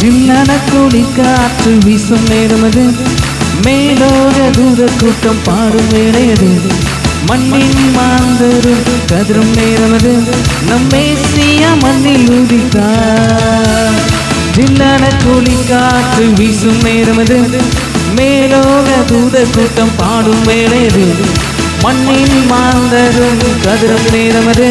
ஜில்லன கூலி காற்று வீசும் நேரமது மேலோக தூர கூட்டம் பாடும் வேலையது மண்ணின் மாந்தரும் கதிரும் நேரமது நம் மேசிய மண்ணில் உதித்தார். ஜில்லன கூலி காற்று வீசும் நேரமது மேலோக தூத கூட்டம் பாடும் வேலையது மண்ணில் மாந்தரும் கதிரும் நேரமது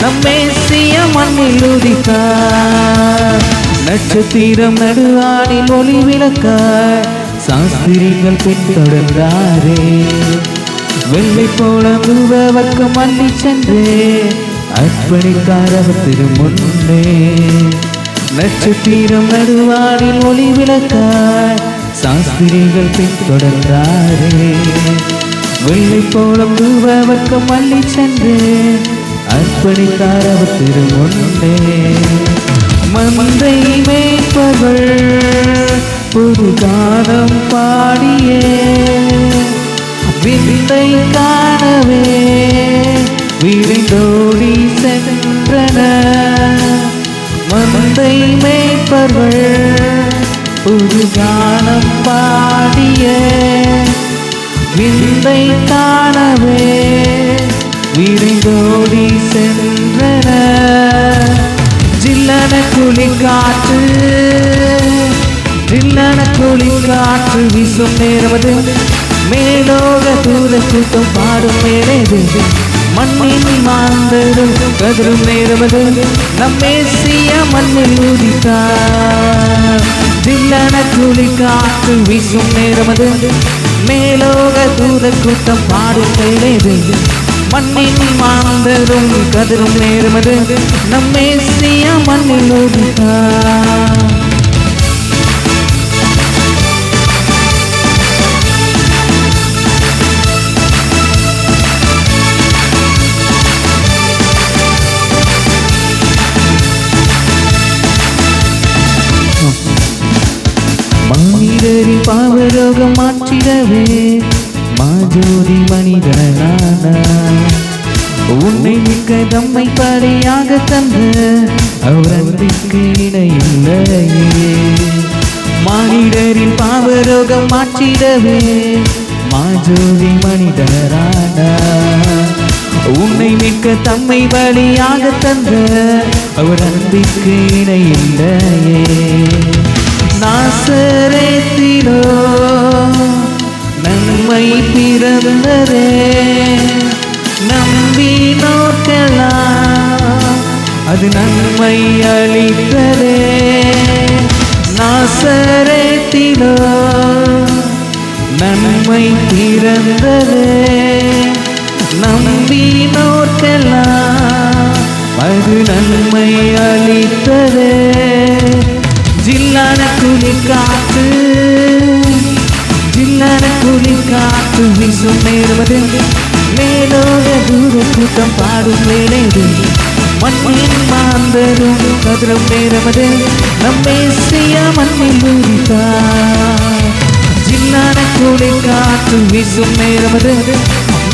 நம் மேசிய மண்ணில் உதித்தார். நட்சத்திரம் நடுவானில் ஒளி விளக்காய் சாஸ்திரிகள் பின்தொடர்ந்தாரே. வெள்ளை போல தூவவர்க்கம் மல்லி சென்றே அர்ப்பணித்தாரவர் திருமுன்னே. நட்சத்திரம் நடுவானில் ஒளி விளக்காய் சாஸ்திரிகள் பின்தொடர்ந்தாரே. வெள்ளை போல தூவவர்க்கம் மல்லி சென்று அர்ப்பணித்தாரவர் திருமுன்னே. விந்தை காணவே விரைந்தோடி சென்றன. மந்தை மேய்ப்பர்கள் புது காலம் பாடிய. விந்தை காணவே. விரைந்தோடி சென்றன. ஜில்லன குளிக்காற்று ஜில்லன குளி காற்று வீசும் நேரமது மேலோக தூர கூட்டம் பாடும் மேலேது. மண்ணின் மாந்தரும் கதிரும் நேரமது நம்மேசிய மண்ணில் உதித்தார். தில்லன குளி காற்று வீசும் நேரமது மேலோக தூர கூட்டம் பாடும் மேலேது. மண்ணின் மாந்தரும் கதிரும் நேரமது நம்மே நம்மேசிய மண்ணில் உதித்தார். மாற்றிடவே மாஜோதி மனிதனான. உன்னை மிக்க தம்மை படையாக தந்து அவர் அன்பிற்கு இணையில்லையே. மானிடரின் பாவரோகம் மாற்றிடவே மாஜோதி மனிதரான உன்னை மிக்க தம்மை வழியாக தந்த அவர் அன்பிற்கு இணையில்லையே. நாசரேத்திலோ பிறந்ததே. நம்பி நோக்கலாம் அது நன்மை அளித்ததே. நாசரேத்திலோ நன்மை பிறந்ததே. நம்பி நோக்கலாம் அது நன்மை அளித்ததே. ஜில்லான குளிக்கா காற்று வீசும் நேருவது மேலோக தூர கூட்டம் பாடும் வேலைது மண்ணின் மாந்தரும் கதிரம் நேரமது. நம்மேசிய மண்ணில் உரித்தார் ஜில்லான கூடை காற்று வீசும் நேரமது.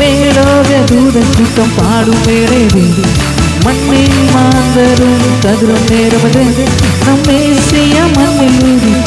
மேலோக தூர கூட்டம் பாடும் வேலைது மண்ணின் மாந்தரும் கதிரும் நேரமது. நம்மேசிய மண்ணில் உரித்தார்